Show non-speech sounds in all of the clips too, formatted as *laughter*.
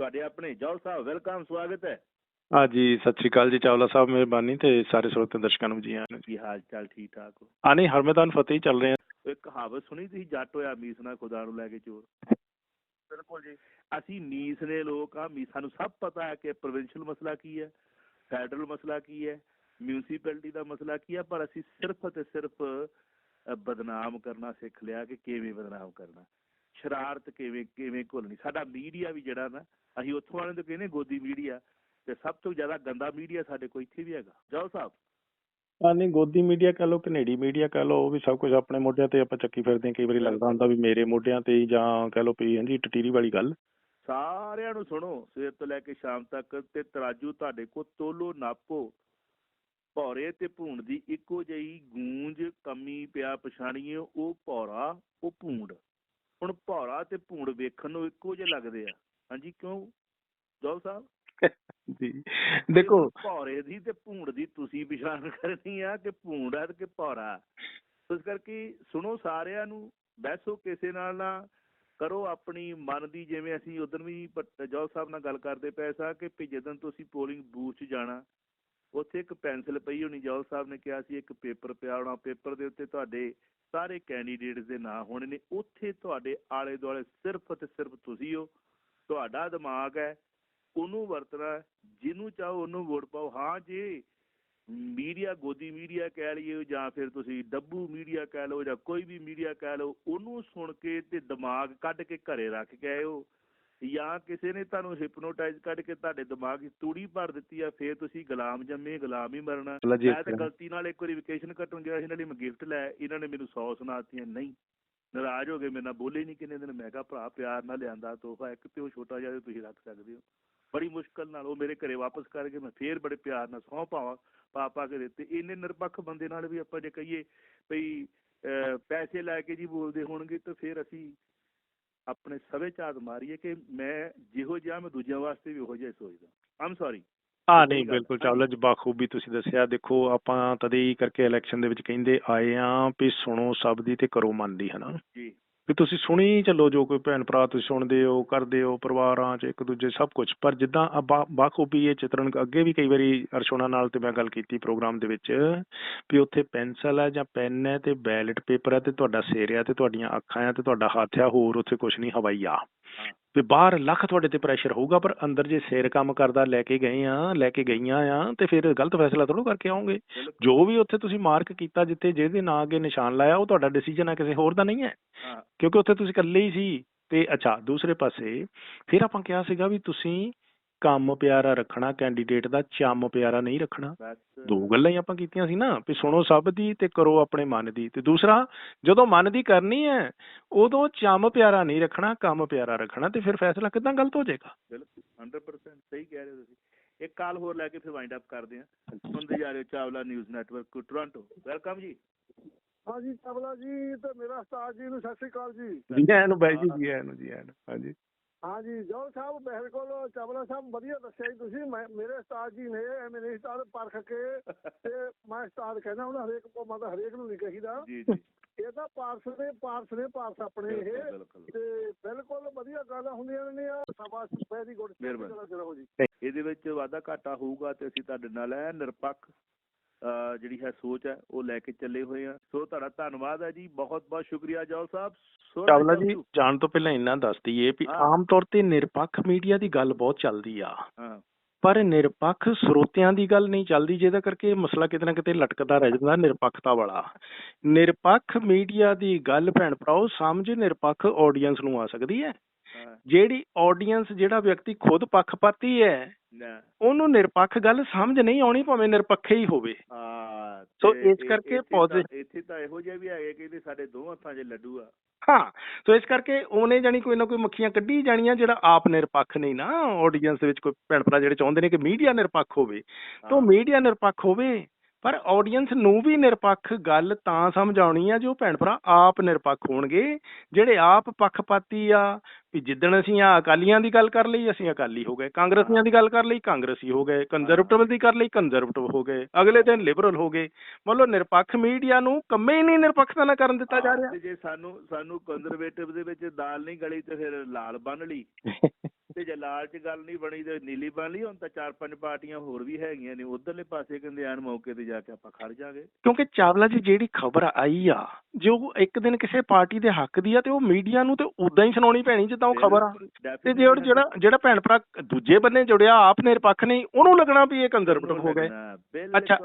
ਤੁਹਾਡੇ ਆਪਣੇ ਜੌਲ ਸਾਹਿਬ ਵੈਲਕਮ ਸਵਾਗਤ ਹੈ। ਹਾਂਜੀ ਸਤਿ ਸ਼੍ਰੀ ਅਕਾਲ ਜੀ ਚਾਵਲਾ ਸਾਹਿਬ ਮਿਹਰਬਾਨੀ ਤੇ ਸਾਰੇ ਸਰੋਤੇ ਦਰਸ਼ਕਾਂ ਨੂੰ ਜੀ ਆਇਆਂ ਨੂੰ। ਕੀ ਹਾਲ ਚਾਲ ਠੀਕ ਠਾਕ ਹੋ? ਆ ਨਹੀਂ ਹਰ ਮੈਦਾਨ ਫਤਿਹ ਹੀ ਚੱਲ ਰਹੇ। ਆ ਇੱਕ ਕਹਾਵਤ ਸੁਣੀ ਤੁਸੀਂ ਜੱਟ ਹੋਇਆ ਮੀਸ ਨਾਲ ਖੁਦਾ ਨੂੰ ਲੈ ਕੇ ਚੋਰ। ਬਿਲਕੁਲ ਜੀ। ਅਸੀਂ ਮੀਸ ਦੇ ਲੋਕ ਆ ਮੀਸ ਸਾਨੂੰ ਸਭ ਪਤਾ ਹੈ ਕਿ ਪ੍ਰੋਵਿੰਸ਼ੀਅਲ ਮਸਲਾ ਕੀ ਹੈ ਫੈਡਰਲ ਮਸਲਾ ਕੀ ਹੈ ਮਿਊਨਿਸਪੈਲਿਟੀ ਦਾ ਮਸਲਾ ਕੀ ਹੈ ਪਰ ਅਸੀਂ ਸਿਰਫ ਤੇ ਸਿਰਫ ਬਦਨਾਮ ਕਰਨਾ ਸਿੱਖ ਲਿਆ ਕਿ ਕਿਵੇਂ ਬਦਨਾਮ ਕਰਨਾ। ਸ਼ਰਾਰਤ ਕਿਵੇਂ ਕਿਵੇਂ ਘੁਲਣੀ। ਸਾਡਾ ਮੀਡੀਆ ਵੀ ਜਿਹੜਾ ਨਾ ਅਸੀਂ ਉੱਥੋਂ ਵਾਲੇ ਤੋਂ ਕਹਿੰਦੇ ਗੋਦੀ ਮੀਡੀਆ ਤੇ ਸਭ ਤੋਂ ਜ਼ਿਆਦਾ ਗੰਦਾ ਮੀਡੀਆ ਸਾਡੇ ਕੋਲ ਇੱਥੇ ਵੀ ਹੈਗਾ। ਜਾਓ ਸਾਹਿਬ? ਆ ਨਹੀਂ ਗੋਦੀ ਮੀਡੀਆ ਕਹ ਲੋ ਕੈਨੇਡੀ ਮੀਡੀਆ ਕਹ ਲੋ ਉਹ ਵੀ ਸਭ ਕੁਝ ਆਪਣੇ ਮੋਢਿਆਂ ਤੇ ਆਪਾਂ ਚੱਕੀ ਫਿਰਦੇ ਹਾਂ। ਕਈ ਵਾਰੀ ਲੱਗਦਾ ਹੁੰਦਾ ਵੀ ਮੇਰੇ ਮੋਢਿਆਂ ਤੇ ਹੀ ਜਾਂ ਕਹ ਲੋ ਵੀ ਹਾਂਜੀ ਟਟੀਰੀ ਵਾਲੀ ਗੱਲ। ਸਾਰਿਆਂ ਨੂੰ ਸੁਣੋ ਸਵੇਰ ਤੋਂ ਲੈ ਕੇ ਸ਼ਾਮ ਤੱਕ ਤੇ ਤਰਾਜੂ ਤੁਹਾਡੇ ਕੋਲ ਤੋਲੋ ਨਾਪੋ। ਭੌਰੇ ਤੇ ਭੂੰਡ ਦੀ ਇੱਕੋ ਜਿਹੀ ਗੂੰਜ ਕਮੀ ਪਿਆ ਪਛਾਣੀਏ ਉਹ ਭੌਰਾ ਉਹ ਭੂੰਡ। ਹੁਣ ਭੌਰਾ ਤੇ ਭੂੰਡ ਵੇਖਣ ਨੂੰ ਇੱਕੋ ਜਿਹੇ ਲੱਗਦੇ ਆ। ਹਾਂਜੀ ਕਿਉਂ? ਜੋਲ ਸਾਹਿਬ? ਜੀ। ਦੇਖੋ। ਭੌਰੇ ਦੀ ਤੇ ਭੂੰਡ ਦੀ ਤੁਸੀਂ ਪਛਾਣ ਕਰਨੀ ਆ ਕਿ ਭੂੰਡ ਆ ਕਿ ਭੌਰਾ ਇਸ ਕਰਕੇ ਸੁਣੋ ਸਾਰਿਆਂ ਨੂੰ ਬੈਸੋ ਕਿਸੇ ਨਾਲ ਨਾ ਕਰੋ ਆਪਣੀ ਮਨ ਦੀ ਜਿਵੇਂ ਅਸੀਂ ਉਦੋਂ ਵੀ ਜੌਲ ਸਾਹਿਬ ਨਾਲ ਗੱਲ ਕਰਦੇ ਪਏ ਸਾਂ ਕਿ ਜਦੋਂ ਤੁਸੀਂ ਪੋਲਿੰਗ ਬੂਥ 'ਚ ਜਾਣਾ ਉੱਥੇ ਇੱਕ ਪੈਨਸਲ ਪਈ ਹੋਣੀ ਜੌਲ ਸਾਹਿਬ ਨੇ ਕਿਹਾ ਸੀ ਇੱਕ ਪੇਪਰ ਪਿਆ ਹੋਣਾ ਪੇਪਰ ਦੇ ਉੱਤੇ ਤੁਹਾਡੇ ਸਾਰੇ ਕੈਂਡੀਡੇਟਸ ਦੇ ਨਾਂ ਹੋਣੇ ਨੇ, ਉੱਥੇ ਤੁਹਾਡੇ ਆਲੇ ਦੁਆਲੇ ਸਿਰਫ ਤੇ ਸਿਰਫ ਤੁਸੀਂ ਹੋ, ਤੁਹਾਡਾ ਦਿਮਾਗ ਹੈ, ਉਹਨੂੰ ਵਰਤਣਾ ਜਿਹਨੂੰ ਚਾਹੋ ਉਹਨੂੰ ਵੋਟ ਪਾਓ। ਹਾਂ ਜੇ, ਮੀਡੀਆ ਗੋਦੀ ਮੀਡੀਆ ਕਹਿ ਲਈਏ ਜਾਂ ਫਿਰ ਤੁਸੀਂ ਡੱਬੂ ਮੀਡੀਆ ਕਹਿ ਲਓ ਜਾਂ ਕੋਈ ਵੀ ਮੀਡੀਆ ਕਹਿ ਲਓ, ਉਹਨੂੰ ਸੁਣ ਕੇ ਤੇ ਦਿਮਾਗ ਕੱਢ ਕੇ ਘਰੇ ਰੱਖ ਕੇ ਆਏ ਹੋ ਜਾਂ ਕਿਸੇ ਨੇ ਤੁਹਾਨੂੰ ਹਿਪਨੋਟਾਈਜ਼ ਕੱਢ ਕੇ ਤੁਹਾਡੇ ਦਿਮਾਗ 'ਚ ਤੂੜੀ ਭਰ ਦਿੱਤੀ ਆ ਫਿਰ ਤੁਸੀਂ ਗੁਲਾਮ ਜੰਮੇ ਗੁਲਾਮ ਹੀ ਮਰਨਾ। ਮੈਂ ਤਾਂ ਗਲਤੀ ਨਾਲ ਇੱਕ ਵਾਰੀ ਵਕੇਸ਼ਨ ਕੱਟਣ ਗਿਆ ਸੀ ਇਹਨਾਂ ਲਈ ਮੈਂ ਗਿਫਟ ਲੈ ਇਹਨਾਂ ਨੇ ਮੈਨੂੰ 100 ਸੁਣਾਤੀਆਂ ਨਹੀਂ। ਨਾਰਾਜ਼ ਹੋ ਗਏ ਮੇਰੇ ਨਾਲ ਬੋਲੇ ਨਹੀਂ ਕਿੰਨੇ ਦਿਨ ਮੈਂ ਕਿਹਾ ਭਰਾ ਪਿਆਰ ਨਾਲ ਲਿਆਂਦਾ ਤੋਹਫਾ ਇੱਕ ਤੇ ਉਹ ਛੋਟਾ ਜਿਹਾ ਤੁਸੀਂ ਰੱਖ ਸਕਦੇ ਹੋ। ਬੜੀ ਮੁਸ਼ਕਲ ਨਾਲ ਉਹ ਮੇਰੇ ਘਰੇ ਵਾਪਸ ਕਰਕੇ ਮੈਂ ਫੇਰ ਬੜੇ ਪਿਆਰ ਨਾਲ ਸਹੁੰ ਪਾਵਾਂ ਪਾ ਪਾ ਕੇ ਦਿੱਤੇ ਇੰਨੇ ਨਿਰਪੱਖ ਬੰਦੇ ਨਾਲ ਵੀ ਆਪਾਂ ਜੇ ਕਹੀਏ ਭਈ ਪੈਸੇ ਲੈ ਕੇ ਜੀ ਬੋਲਦੇ ਹੋਣਗੇ ਤਾਂ ਫਿਰ ਅਸੀਂ ਆਪਣੇ ਸਵੇ ਝਾਤ ਮਾਰੀਏ ਕਿ ਮੈਂ ਜਿਹੋ ਜਿਹਾ ਮੈਂ ਦੂਜਿਆਂ ਵਾਸਤੇ ਵੀ ਉਹੋ ਜਿਹਾ ਹੀ ਸੋਚਦਾ। ਆਮ ਸੌਰੀ ਹਾਂ ਨਹੀਂ ਬਿਲਕੁਲ ਚਾਵਲਾ ਜੀ ਬਾਖੂਬੀ ਤੁਸੀਂ ਦੱਸਿਆ। ਦੇਖੋ ਆਪਾਂ ਤਦੇ ਹੀ ਕਰਕੇ ਇਲੈਕਸ਼ਨ ਦੇ ਵਿੱਚ ਕਹਿੰਦੇ ਆਏ ਆ ਵੀ ਸੁਣੋ ਸਭ ਦੀ ਤੇ ਕਰੋ ਮਨ ਦੀ ਹਨਾ? ਜੀ। ਵੀ ਤੁਸੀਂ ਸੁਣੀ ਚੱਲੋ ਜੋ ਕੋਈ ਭੈਣ ਭਰਾ ਤੁਸੀਂ ਸੁਣਦੇ ਹੋ, ਕਰਦੇ ਹੋ, ਪਰਿਵਾਰਾਂ 'ਚ ਇੱਕ ਦੂਜੇ ਸਭ ਕੁਝ ਪਰ ਜਿੱਦਾਂ ਬਾਖੂਬੀ ਇਹ ਚਿਤਰਨ ਅੱਗੇ ਵੀ ਕਈ ਵਾਰੀ ਅਰਸ਼ੋਨਾ ਨਾਲ ਤੇ ਮੈਂ ਗੱਲ ਕੀਤੀ ਪ੍ਰੋਗਰਾਮ ਦੇ ਵਿੱਚ ਵੀ ਉੱਥੇ ਪੈਨਸਲ ਹੈ ਜਾਂ ਪੈਨ ਹੈ ਤੇ ਬੈਲਟ ਪੇਪਰ ਹੈ ਤੇ ਤੁਹਾਡਾ ਸਿਰ ਹੈ ਤੇ ਤੁਹਾਡੀਆਂ ਅੱਖਾਂ ਹੈ ਤੇ ਤੁਹਾਡਾ ਹੱਥ ਹੈ, ਹੋਰ ਉੱਥੇ ਕੁਝ ਨਹੀਂ, ਹਵਾਈ ਆ। ਵੀ ਬਾਹਰ ਲੱਖ ਤੁਹਾਡੇ ਤੇ ਪ੍ਰੈਸ਼ਰ ਹੋਊਗਾ ਪਰ ਅੰਦਰ ਜੇ ਸਿਰ ਕੰਮ ਕਰਦਾ ਲੈ ਕੇ ਗਏ ਆ ਲੈ ਕੇ ਗਈਆਂ ਆ ਤੇ ਫਿਰ ਗਲਤ ਫੈਸਲਾ ਥੋੜੋ ਕਰਕੇ ਆਉਂਗੇ ਜੋ ਵੀ ਉੱਥੇ ਤੁਸੀਂ ਮਾਰਕ ਕੀਤਾ ਜਿੱਥੇ ਜਿਹਦੇ ਨਾਂ ਅੱਗੇ ਨਿਸ਼ਾਨ ਲਾਇਆ ਉਹ ਤੁਹਾਡਾ ਡਿਸੀਜਨ ਹੈ ਕਿਸੇ ਹੋਰ ਦਾ ਨਹੀਂ ਹਾਂ। ਕਿਉਂਕਿ ਉੱਥੇ ਤੁਸੀਂ ਇਕੱਲੇ ਹੀ ਸੀ ਤੇ ਅੱਛਾ ਦੂਸਰੇ ਪਾਸੇ ਫਿਰ ਆਪਾਂ ਕਿਹਾ ਸੀਗਾ ਵੀ ਤੁਸੀਂ ਕੰਮ ਪਿਆਰਾ ਰੱਖਣਾ ਕੈਂਡੀਡੇਟ ਦਾ ਚੰਮ ਪਿਆਰਾ ਨਹੀਂ ਰੱਖਣਾ ਦੋ ਗੱਲਾਂ ਹੀ ਆਪਾਂ ਕੀਤੀਆਂ ਸੀ ਨਾ ਵੀ ਸੁਣੋ ਸਭ ਦੀ ਤੇ ਕਰੋ ਆਪਣੇ ਮਨ ਦੀ ਤੇ ਦੂਸਰਾ ਜਦੋਂ ਮਨ ਦੀ ਕਰਨੀ ਹੈ ਉਦੋਂ ਚੰਮ ਪਿਆਰਾ ਨਹੀਂ ਰੱਖਣਾ ਕੰਮ ਪਿਆਰਾ ਰੱਖਣਾ ਤੇ ਫਿਰ ਫੈਸਲਾ ਕਿਦਾਂ ਗਲਤ ਹੋ ਜਾਏਗਾ ਬਿਲਕੁਲ 100% ਸਹੀ ਕਹਿ ਰਹੇ ਹੋ ਤੁਸੀਂ ਇੱਕ ਕਾਲ ਹੋਰ ਲੈ ਕੇ ਫਿਰ ਵਾਈਂਡ ਅਪ ਕਰਦੇ ਹਾਂ ਸੁਣਦੇ ਜਾ ਰਹੇ ਹੋ Chawla news network Toronto welcome ਜੀ ਹਾਂਜੀ ਤਬਲਾ ਜੀ ਤੇ ਮੇਰਾ ਉਸਤਾਦ ਜੀ ਨੂੰ ਸਤਿ ਸ੍ਰੀ ਅਕਾਲ ਜੀ ਜੀ ਆਇਆਂ ਨੂੰ ਬਾਈ ਜੀ ਜੀ ਆਇਆਂ ਨੂੰ ਜੀ ਆਇਆਂ ਨੂੰ ਹਾਂਜੀ ਹਾਂਜੀ ਜੋਲ ਸਾਹਿਬ ਮੇਰੇ ਕੋਲ ਤਬਲਾ ਸਾਹਿਬ ਵਧੀਆ ਦੱਸਿਆ ਜੀ ਤੁਸੀਂ। ਮੈਂ ਮੇਰੇ ਉਸਤਾਦ ਜੀ ਨੇ ਐਵੇਂ ਨਹੀਂ ਉਸਤਾਦ ਪਰਖ ਕੇ ਤੇ ਮੈਂ ਉਸਤਾਦ ਕਹਿੰਦਾ ਹੁਣ ਹਰੇਕ ਕੋ ਮਤਲਬ ਹਰੇਕ ਨੂੰ ਨਹੀਂ ਕਹੀਦਾ। ਜੀ ਜੀ। ਇਹ ਤਾਂ ਪਾਰਸ ਨੇ ਪਾਰਸ ਨੇ ਪਾਰਸ ਆਪਣੇ ਇਹ। ਬਿਲਕੁਲ ਬਿਲਕੁਲ। ਤੇ ਬਿਲਕੁਲ ਵਧੀਆ ਗੱਲਾਂ ਹੁੰਦੀਆਂ ਨੇ ਆ ਸ਼ਾਬਾਸ਼ ਵੈਰੀ ਗੁੱਡ। ਮਿਹਰਬਾਨੀ। ਇਹਦੇ ਵਿੱਚ ਵਾਧਾ ਘਾਟਾ ਹੋਊਗਾ ਤੇ ਅਸੀਂ ਤੁਹਾਡੇ ਨਾਲ ਹੈ ਨਿਰਪੱਖ ਜਿਹੜੀ ਹੈ ਸੋਚ ਹੈ ਉਹ ਲੈ ਕੇ ਚੱਲੇ ਹੋਏ ਆ। ਸੋ ਤੁਹਾਡਾ ਧੰਨਵਾਦ ਹੈ ਜੀ। ਬਹੁਤ ਬਹੁਤ ਸ਼ੁਕਰੀਆ ਜੌਲ ਸਾਹਿਬ। ਚਾਵਲਾ ਜੀ ਜਾਣ ਤੋਂ ਪਹਿਲਾਂ ਇੰਨਾ ਦੱਸ ਦਈਏ ਵੀ ਆਮ ਤੌਰ ਤੇ ਨਿਰਪੱਖ ਮੀਡੀਆ ਦੀ ਗੱਲ ਬਹੁਤ ਚੱਲਦੀ ਆ। ਪਰ ਨਿਰਪੱਖ ਸਰੋਤਿਆਂ ਦੀ ਗੱਲ ਨਹੀਂ ਚੱਲਦੀ ਜਿਹਦਾ ਕਰਕੇ ਮਸਲਾ ਕਿਤੇ ਨਾ ਕਿਤੇ ਲਟਕਦਾ ਰਹਿ ਜਾਂਦਾ ਨਿਰਪੱਖਤਾ ਵਾਲਾ। ਨਿਰਪੱਖ ਮੀਡੀਆ ਦੀ ਗੱਲ ਭੈਣ ਭਰਾਓ ਸਮਝ ਨਿਰਪੱਖ ਆਡੀਅנס ਨੂੰ ਆ ਸਕਦੀ ਹੈ। ਜਿਹੜੀ ਆਡੀਅנס ਜਿਹੜਾ ਵਿਅਕਤੀ ਖੁਦ ਪੱਖਪਾਤੀ ਹੈ ਉਹਨੂੰ ਨਿਰਪੱਖ ਗੱਲ ਸਮਝ ਨਹੀਂ ਆਉਣੀ ਭਾਵੇਂ ਨਿਰਪੱਖ ਹੀ ਹੋਵੇ। ਹਾਂ ਸੋ ਇਸ ਕਰਕੇ ਇੱਥੇ ਤਾਂ- ਇੱਥੇ ਤਾਂ ਇਹੋ ਜਿਹੇ ਵੀ ਹੈਗੇ ਕਿ ਇਹਦੇ ਸਾਡੇ ਦੋ ਹੱਥਾਂ 'ਚ ਲੱਡੂ ਆ। ਹਾਂ ਸੋ ਇਸ ਕਰਕੇ ਉਹਨੇ ਜਾਨੀ ਕੋਈ ਨਾ ਕੋਈ ਮੱਖੀਆਂ ਕੱਢੀ ਜਾਣੀਆਂ ਜਿਹੜਾ ਆਪ ਨਿਰਪੱਖ ਨਹੀਂ ਨਾ ਆਡੀਅנס ਵਿੱਚ ਕੋਈ ਭੈਣ ਭਰਾ ਜਿਹੜੇ ਚਾਹੁੰਦੇ ਨੇ ਕਿ ਮੀਡੀਆ ਨਿਰਪੱਖ ਹੋਵੇ। ਤਾਂ। ਮੀਡੀਆ ਨਿਰਪੱਖ ਹੋਵੇ ਪਰ ਆਡੀਅנס ਨੂੰ ਵੀ ਨਿਰਪੱਖ ਗੱਲ ਤਾਂ ਸਮਝ ਆਉਣੀ ਆ ਜੋ ਭੈਣ ਭਰਾ ਆਪ ਨਿਰਪੱਖ ਹੋਣਗੇ। ਜਿਹੜੇ ਆਪ ਪੱਖਪਾਤੀ ਆ ਵੀ ਜਿੱਦਣ ਅਸੀਂ ਆ ਅਕਾਲੀਆਂ ਦੀ ਗੱਲ ਕਰ ਲਈ ਅਸੀਂ ਅਕਾਲੀ ਹੋ ਗਏ। ਕਾਂਗਰਸੀਆਂ ਦੀ ਗੱਲ ਕਰ ਲਈ ਕਾਂਗਰਸੀ ਹੋ ਗਏ। ਕੰਜ਼ਰਵੇਟਿਵ ਦੀ ਕਰ ਲਈ ਕੰਜ਼ਰਵੇਟਿਵ ਹੋ ਗਏ। ਅਗਲੇ ਦਿਨ ਲਿਬਰਲ ਹੋ ਗਏ। ਮਤਲਬ ਨਿਰਪੱਖ ਮੀਡੀਆ ਨੂੰ ਕੰਮੇ ਹੀ ਨਹੀਂ ਨਿਰਪੱਖਤਾ ਨਾਲ ਕਰਨ ਦਿੱਤਾ ਜਾ ਰਿਹਾ। ਜੇ ਸਾਨੂੰ ਸਾਨੂੰ ਕੰਜ਼ਰਵੇਟਿਵ ਦੇ ਵਿੱਚ ਦਾਲ ਨਹੀਂ ਗਲੀ ਤੇ ਫਿਰ ਲਾਲ ਬੰਨ ਲਈ। *laughs* ਤੇ ਜੇ ਲਾਲ ਚ ਗੱਲ ਨਹੀਂ ਬਣੀ ਤੇ ਨੀਲੀ ਬੰਨ ਲਈ ਹੁਣ ਤਾਂ ਚਾਰ ਪੰਜ ਪਾਰਟੀਆਂ ਹੋਰ ਵੀ ਹੈਗੀਆਂ ਨੇ ਉਧਰਲੇ ਪਾਸੇ ਕਹਿੰਦੇ ਆਨ ਮੌਕੇ ਤੇ ਜਾ ਕੇ ਆਪਾਂ ਖੜ ਜਾਾਂਗੇ। ਕਿਉਂਕਿ ਚਾਵਲਾ ਜੀ ਜਿਹੜੀ ਖਬਰ ਆਈ ਆ ਜੋ ਇੱਕ ਦਿਨ ਕਿਸੇ ਪਾਰਟੀ ਦੇ ਹੱਕ ਦੀ ਆ ਤੇ ਉਹ ਮੀਡੀਆ ਨੂੰ ਤੇ ਉਦਾਂ ਹੀ ਸੁਣਾਉਣੀ ਪੈਣੀ ਜਿੱਦਾਂ ਉਹ ਖਬਰ ਆ। ਤੇ ਜੇ ਜਿਹੜਾ ਜਿਹੜਾ ਭੈਣ ਭਰਾ ਦੂਜੇ ਬੰਨੇ ਜੁੜਿਆ ਆਪ ਨਿਰਪੱਖ ਨਹੀਂ ਉਹਨੂੰ ਲੱਗਣਾ ਵੀ ਇਹ ਕੰਜ਼ਰਵੇਟਿਵ ਹੋ ਗਏ। ਅੱਛਾ,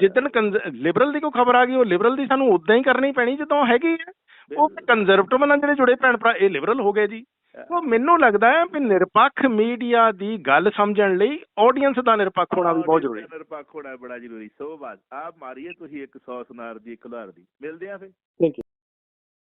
ਜਿੱਦਣ ਲਿਬਰਲ ਦੀ ਕੋਈ ਖਬਰ ਆ ਗਈ ਉਹ ਲਿਬਰਲ ਦੀ ਸਾਨੂੰ ਉਦਾਂ ਹੀ ਕਰਨੀ ਪੈਣੀ ਜਿੱਦਾਂ ਉਹ ਹੈਗੀ ਹੈ ਉਹ ਕੰਜ਼ਰਵੇਟਿਵ ਨਾਲ ਜਿਹੜੇ ਜੁੜੇ ਭੈਣ ਭਰਾ ਇਹ ਲਿਬਰਲ ਹੋ ਗਏ ਜੀ। ਉਹ ਮੈਨੂੰ ਲੱਗਦਾ ਹੈ ਵੀ ਨਿਰਪੱਖ ਮੀਡੀਆ ਦੀ ਗੱਲ ਸਮਝਣ ਲਈ ਆਡੀਅנס ਦਾ ਨਿਰਪੱਖ ਹੋਣਾ ਵੀ ਬਹੁਤ ਜ਼ਰੂਰੀ ਹੈ। ਨਿਰਪੱਖ ਹੋਣਾ ਬੜਾ ਜ਼ਰੂਰੀ ਸੋ ਬਾਤ ਆਪ ਮਾਰੀਏ ਤੁਸੀਂ ਇੱਕ 100 ਸੁਨਾਰ ਦੀ ਇੱਕ ਦੀ। ਮਿਲਦੇ ਆ ਫਿਰ। Thank you